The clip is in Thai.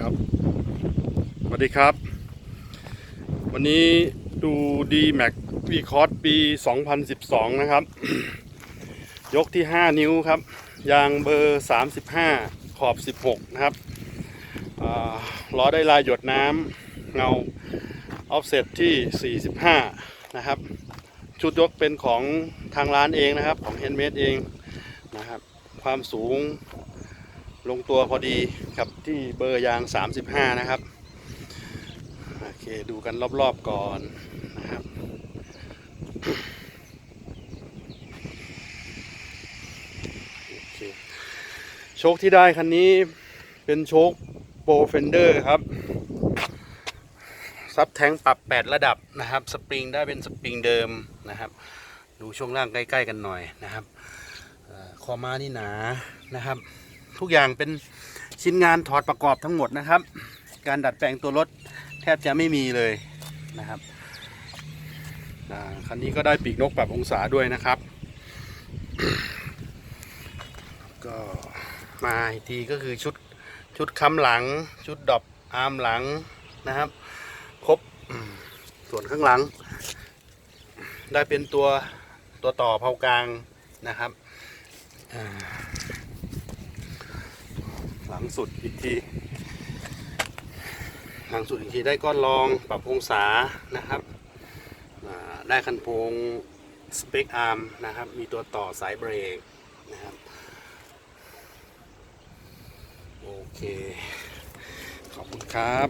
ครับสวัสดีครับ วันนี้ดู d m a x v c o r d ปี 2012 นะครับ ยกที่ 5 นิ้วครับ ยางเบอร์ 35 ขอบ 16 นะครับล้อได้ลายหยดน้ำเงาออฟเซตที่ 45 นะครับ ชุดยกเป็นของทางร้านเองนะครับ ของ Handmade เองนะครับ ความสูง ลงตัวพอดีกับที่เบอร์ยาง 35 นะครับ โอเคดูกันรอบๆก่อนนะครับโอเคโชคที่ได้คันนี้เป็นโชคโปรเฟนเดอร์ครับ ซับแทงปรับ 8 ระดับนะครับ สปริงได้เป็นสปริงเดิมนะครับ ดูช่วงล่างใกล้ ๆ กันหน่อยนะครับเอ่อคอม้านี่หนานะครับ ทุกอย่างเป็นชิ้นงานถอดประกอบทั้งหมดนะครับ การดัดแปลงตัวรถแทบจะไม่มีเลยนะครับคันนี้ก็ได้ปีกนกปรับองศาด้วยนะครับ ก็มาทีก็คือชุดชุดค้ำหลัง ชุดดอบอาร์มหลังนะครับ ครบส่วนข้างหลัง ได้เป็นตัวตัวต่อเผากลางนะครับ งสุดอีกทีหลังสุดอีกทีได้ก้อนรองปรับองศานะครับได้คันโพงสเปกอาร์มนะครับ มีตัวต่อสายเบรกนะครับ โอเค ขอบคุณครับ